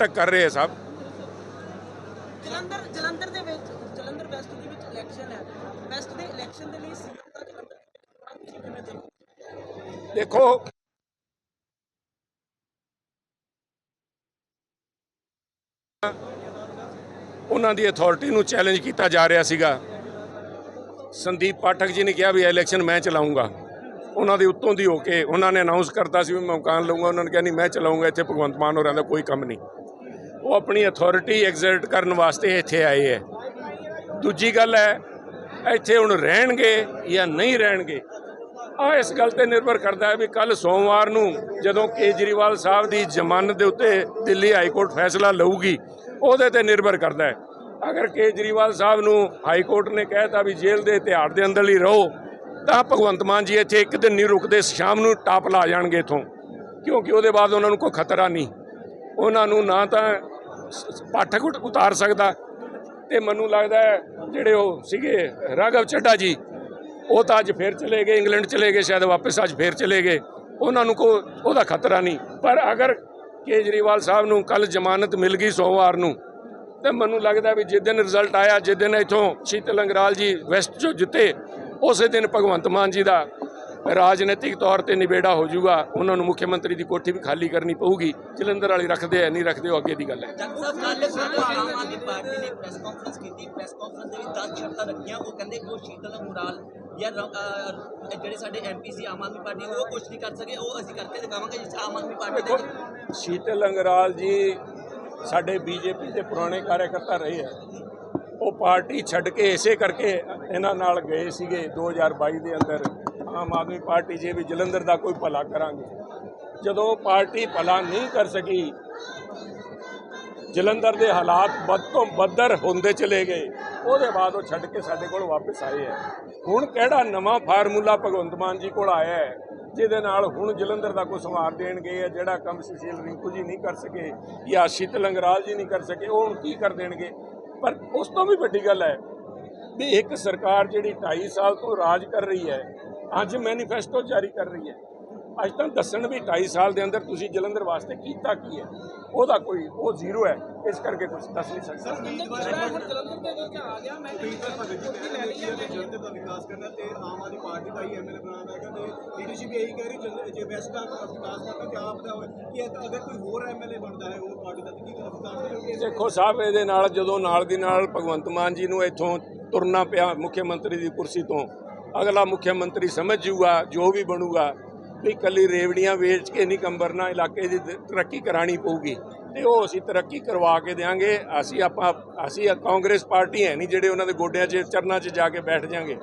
ਨਾਟਕ ਕਰ ਰਹੇ ਆ ਸਭ। ਜਲੰਧਰ ਜਲੰਧਰ ਦੇ ਵਿੱਚ ਜਲੰਧਰ ਵੈਸਟ ਦੇ ਵਿੱਚ ਇਲੈਕਸ਼ਨ ਹੈ। ਵੈਸਟ ਦੇ ਇਲੈਕਸ਼ਨ ਦੇ ਲਈ ਸੀਐਮ ਦਾ ਜਲੰਧਰ ਤੁਸੀਂ ਕਿਵੇਂ ਦੇਖੋ ਉਹਨਾਂ ਦੀ ਅਥਾਰਟੀ ਨੂੰ ਚੈਲੰਜ ਕੀਤਾ ਜਾ ਰਿਹਾ ਸੀਗਾ। ਸੰਦੀਪ ਪਾਠਕ ਜੀ ਨੇ ਕਿਹਾ ਵੀ ਇਲੈਕਸ਼ਨ ਮੈਂ ਚਲਾਉਂਗਾ ਉਹਨਾਂ ਦੇ ਉੱਤੋਂ ਦੀ ਹੋ ਕੇ ਉਹਨਾਂ ਨੇ ਅਨਾਉਂਸ ਕਰਤਾ ਸੀ ਵੀ ਮੈਂ ਮਕਾਨ ਲਊਂਗਾ। ਉਹਨਾਂ ਨੇ ਕਿਹਾ ਨਹੀਂ ਮੈਂ ਚਲਾਉਂਗਾ ਇੱਥੇ ਭਗਵੰਤ ਮਾਨ ਹੋਰਾਂ ਦਾ ਕੋਈ ਕੰਮ ਨਹੀਂ। ਉਹ ਆਪਣੀ ਅਥਾਰਟੀ ਐਗਜ਼ਰਟ ਕਰਨ ਵਾਸਤੇ ਇੱਥੇ ਆਏ ਹੈ। ਦੂਜੀ ਗੱਲ ਹੈ, ਇੱਥੇ ਹੁਣ ਰਹਿਣਗੇ ਜਾਂ ਨਹੀਂ ਰਹਿਣਗੇ ਆ ਇਸ ਗੱਲ ਤੇ ਨਿਰਭਰ ਕਰਦਾ ਹੈ ਵੀ ਕੱਲ ਸੋਮਵਾਰ ਨੂੰ ਜਦੋਂ ਕੇਜਰੀਵਾਲ ਸਾਹਿਬ ਦੀ ਜ਼ਮਾਨਤ ਦੇ ਉੱਤੇ ਦਿੱਲੀ ਹਾਈ ਕੋਰਟ ਫੈਸਲਾ ਲਊਗੀ, ਉਹਦੇ ਤੇ ਨਿਰਭਰ ਕਰਦਾ ਹੈ। ਅਗਰ ਕੇਜਰੀਵਾਲ ਸਾਹਿਬ ਨੂੰ ਹਾਈ ਕੋਰਟ ਨੇ ਕਹਿਤਾ ਵੀ ਜੇਲ੍ਹ ਦੇ ਇਤਿਹਾੜ ਦੇ ਅੰਦਰ ਹੀ ਰਹੋ, ਤਾਂ ਭਗਵੰਤ ਮਾਨ ਜੀ ਇੱਥੇ ਇੱਕ ਦਿਨ ਨਹੀਂ ਰੁਕਦੇ, ਸ਼ਾਮ ਨੂੰ ਟਾਪ ਲਾ ਜਾਣਗੇ ਇਥੋਂ, ਕਿਉਂਕਿ ਉਹਦੇ ਬਾਅਦ ਉਹਨਾਂ ਨੂੰ ਕੋਈ ਖਤਰਾ ਨਹੀਂ। ਉਹਨਾਂ ਨੂੰ ਨਾ ਤਾਂ ਪਾਠਕ ਉਤ- ਉਤਾਰ ਸਕਦਾ। ਤੇ ਮੈਨੂੰ ਲੱਗਦਾ ਜਿਹੜੇ ਉਹ ਸੀਗੇ, ਰਾਘਵ ਚੱਡਾ ਜੀ, ਉਹ ਤਾਂ ਅੱਜ ਫੇਰ ਚਲੇ ਗਏ, ਇੰਗਲੈਂਡ ਚਲੇ ਗਏ, ਸ਼ਾਇਦ ਵਾਪਸ ਅੱਜ ਫੇਰ ਚਲੇ ਗਏ। ਉਹਨਾਂ ਨੂੰ ਕੋ ਉਹਦਾ ਖਤਰਾ ਨਹੀਂ। ਪਰ ਅਗਰ ਕੇਜਰੀਵਾਲ ਸਾਹਿਬ ਨੂੰ ਕੱਲ ਜ਼ਮਾਨਤ ਮਿਲ ਗਈ ਸੋਮਵਾਰ ਨੂੰ, ਤੇ ਮੈਨੂੰ ਲੱਗਦਾ ਵੀ ਜਿਸ ਦਿਨ ਰਿਜ਼ਲਟ ਆਇਆ, ਜਿਸ ਦਿਨ ਇਥੋਂ ਸ਼ੀਤਲ ਅੰਗਰਾਲ ਜੀ ਵੈਸਟ ਚੋਂ ਜਿੱਤੇ, ਉਸੇ ਦਿਨ ਭਗਵੰਤ ਮਾਨ ਜੀ ਦਾ ਰਾਜਨੀਤਿਕ ਤੌਰ ਤੇ ਨਿਬੇੜਾ ਹੋ ਜਾਊਗਾ ਉਹਨਾਂ ਨੂੰ ਮੁੱਖ ਮੰਤਰੀ ਦੀ ਕੋਠੀ ਵੀ ਖਾਲੀ ਕਰਨੀ ਪਊਗੀ। ਜਲੰਧਰ ਵਾਲੀ ਰੱਖਦੇ ਆ ਨਹੀਂ ਰੱਖਦੇ ਉਹ ਅੱਗੇ ਦੀ ਗੱਲ ਹੈ। ਜੱਟ ਸਾਹਿਬ ਕੱਲ ਸਾਡੇ ਆਮ ਆਦਮੀ ਪਾਰਟੀ ਨੇ ਪ੍ਰੈਸ ਕਾਨਫਰੰਸ ਕੀਤੀ। ਪ੍ਰੈਸ ਕਾਨਫਰੰਸ ਦੇ ਵਿੱਚ 10 ਸ਼ਰਤਾਂ ਰੱਖੀਆਂ ਉਹ ਕਹਿੰਦੇ ਕਿ ਉਹ ਸ਼ੀਤਲ ਮੁਰਾਲ ਜਾਂ ਜਿਹੜੇ ਸਾਡੇ ਐਮਪੀ ਸੀ ਆਮ ਆਦਮੀ ਪਾਰਟੀ ਉਹ ਕੁਝ ਨਹੀਂ ਕਰ ਸਕੇ ਉਹ ਅਸੀਂ ਕਰਕੇ ਦਿਖਾਵਾਂਗੇ ਜਿਸ 'ਚ ਆਮ ਆਦਮੀ ਪਾਰਟੀ ਦੇਖੋ ਦੇ ਸ਼ੀਤਲ ਅੰਗਰਾਲ ਜੀ ਸਾਡੇ ਬੀਜੇਪੀ ਦੇ ਪੁਰਾਣੇ ਕਾਰਜਕਰਤਾ ਰਹੇ ਆ। ਉਹ ਪਾਰਟੀ ਛੱਡ ਕੇ ਇਸੇ ਕਰਕੇ ਇਹਨਾਂ ਨਾਲ ਗਏ ਸੀਗੇ 2022 ਦੇ ਅੰਦਰ। ਆਮ ਆਦਮੀ ਪਾਰਟੀ ਜੇ ਵੀ ਜਲੰਧਰ ਦਾ ਕੋਈ ਭਲਾ ਕਰਾਂਗੇ। ਜਦੋਂ ਪਾਰਟੀ ਭਲਾ ਨਹੀਂ ਕਰ ਸਕੀ, ਜਲੰਧਰ ਦੇ ਹਾਲਾਤ ਬਦ ਤੋਂ ਬੱਦਰ ਹੁੰਦੇ ਚਲੇ ਗਏ। ਉਹਦੇ ਬਾਅਦ ਉਹ ਛੱਡ ਕੇ ਸਾਡੇ ਕੋਲ ਵਾਪਸ ਆਏ ਹੈ। ਹੁਣ ਕਿਹੜਾ ਨਵਾਂ ਫਾਰਮੂਲਾ ਭਗਵੰਤ ਮਾਨ ਜੀ ਕੋਲ ਆਇਆ ਹੈ, ਜਿਹਦੇ ਨਾਲ ਹੁਣ ਜਲੰਧਰ ਦਾ ਕੋਈ ਸੰਵਾਰ ਦੇਣਗੇ ਜਾਂ ਜਿਹੜਾ ਕੰਮ ਸੁਸ਼ੀਲ ਰਿੰਕੂ ਜੀ ਨਹੀਂ ਕਰ ਸਕੇ ਜਾਂ ਸ਼ੀਤਲ ਅੰਗਰਾਲ ਜੀ ਨਹੀਂ ਕਰ ਸਕੇ, ਉਹ ਹੁਣ ਕੀ ਕਰ ਦੇਣਗੇ? ਪਰ ਉਸ ਤੋਂ ਵੀ ਵੱਡੀ ਗੱਲ ਹੈ ਵੀ ਇੱਕ ਸਰਕਾਰ ਜਿਹੜੀ 2.5 ਸਾਲ ਤੋਂ ਰਾਜ ਕਰ ਰਹੀ ਹੈ ਅੱਜ ਮੈਨੀਫੈਸਟੋ ਜਾਰੀ ਕਰ ਰਹੀ ਹੈ। ਅੱਜ ਤਾਂ ਦੱਸਣ ਵੀ 2.5 ਸਾਲ ਦੇ ਅੰਦਰ ਤੁਸੀਂ ਜਲੰਧਰ ਵਾਸਤੇ ਕੀਤਾ ਕੀ ਹੈ? ਉਹਦਾ ਕੋਈ ਉਹ ਜ਼ੀਰੋ ਹੈ ਇਸ ਕਰਕੇ ਕੁਝ ਦੱਸ ਨਹੀਂ ਸਕਦਾ। ਜਲੰਧਰ ਦੇ ਵਿੱਚ ਆ ਗਿਆ ਮੈਂ ਉਮੀਦਵਾਰ ਭਗਤ ਜੀ ਕਹਿ ਰਹੇ ਨੇ ਕਿ ਜਲੰਧਰ ਦਾ ਵਿਕਾਸ ਕਰਨਾ ਤੇ ਆਮ ਆਦਮੀ ਪਾਰਟੀ ਦਾ ਹੀ ਐਮਐਲਏ ਬਣਾਉਣਾ ਹੈਗਾ ਤੇ ਲੀਡਰਸ਼ਿਪ ਇਹੀ ਕਹਿ ਰਹੀ ਜਲ- ਜੇ ਵੈਸਟ ਦਾ ਵਿਕਾਸ ਕਰਨਾ ਤੇ ਆਪ ਦਾ ਹੋਵੇ ਕਿ ਅਗ- ਅਗਰ ਕੋਈ ਹੋਰ ਐਮਐਲਏ ਬਣਦਾ ਹੈ ਉਹ ਪਾਰਟੀ ਦਾ ਤੇ ਕੀ ਕਰ ਵਿਕਾਸ ਕਰੋਗੇ? ਦੇਖੋ ਸਾਹਿਬ ਇਹਦੇ ਨਾਲ ਜਦੋਂ ਨਾਲ ਦੀ ਨਾਲ ਭਗਵੰਤ ਮਾਨ ਜੀ ਨੂੰ ਇੱਥੋਂ ਤੁਰਨਾ ਪਿਆ ਮੁੱਖ ਮੰਤਰੀ ਦੀ ਕੁਰਸੀ ਤੋਂ। ਅਗਲਾ ਮੁੱਖ ਮੰਤਰੀ ਸਮਝ ਜੂਗਾ ਜੋ ਵੀ ਬਣੂਗਾ ਵੀ ਕੱਲੀ ਰੇਵੜੀਆਂ ਵੇਚ ਕੇ ਨਹੀਂ ਕੰਬਰਨਾ ਇਲਾਕੇ ਦੀ ਤ- ਤਰੱਕੀ ਕਰਾਣੀ ਪਊਗੀ। ਤੇ ਉਹ ਅਸੀਂ ਤਰੱਕੀ ਕਰਵਾ ਕੇ ਦੇਾਂਗੇ ਅਸੀਂ ਆਪਾਂ ਅਸੀਂ ਕਾਂਗਰਸ ਪਾਰਟੀ ਹੈ ਨਹੀਂ ਜਿਹੜੇ ਉਹਨਾਂ ਦੇ ਗੋਡਿਆਂ 'ਚ ਚਰਨਾਂ 'ਚ ਜਾ ਕੇ ਬੈਠ ਜਾਾਂਗੇ।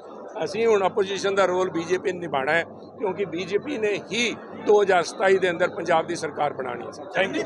ਅਸੀਂ ਹੁਣ ਆਪੋਜੀਸ਼ਨ ਦਾ ਰੋਲ ਬੀਜੇਪੀ ਨੇ ਨਿਭਾਉਣਾ ਹੈ ਕਿਉਂਕਿ ਬੀਜੇਪੀ ਨੇ ਹੀ 2027 ਦੇ ਅੰਦਰ ਪੰਜਾਬ ਦੀ ਸਰਕਾਰ ਬਣਾਉਣੀ ਹੈ। Thank you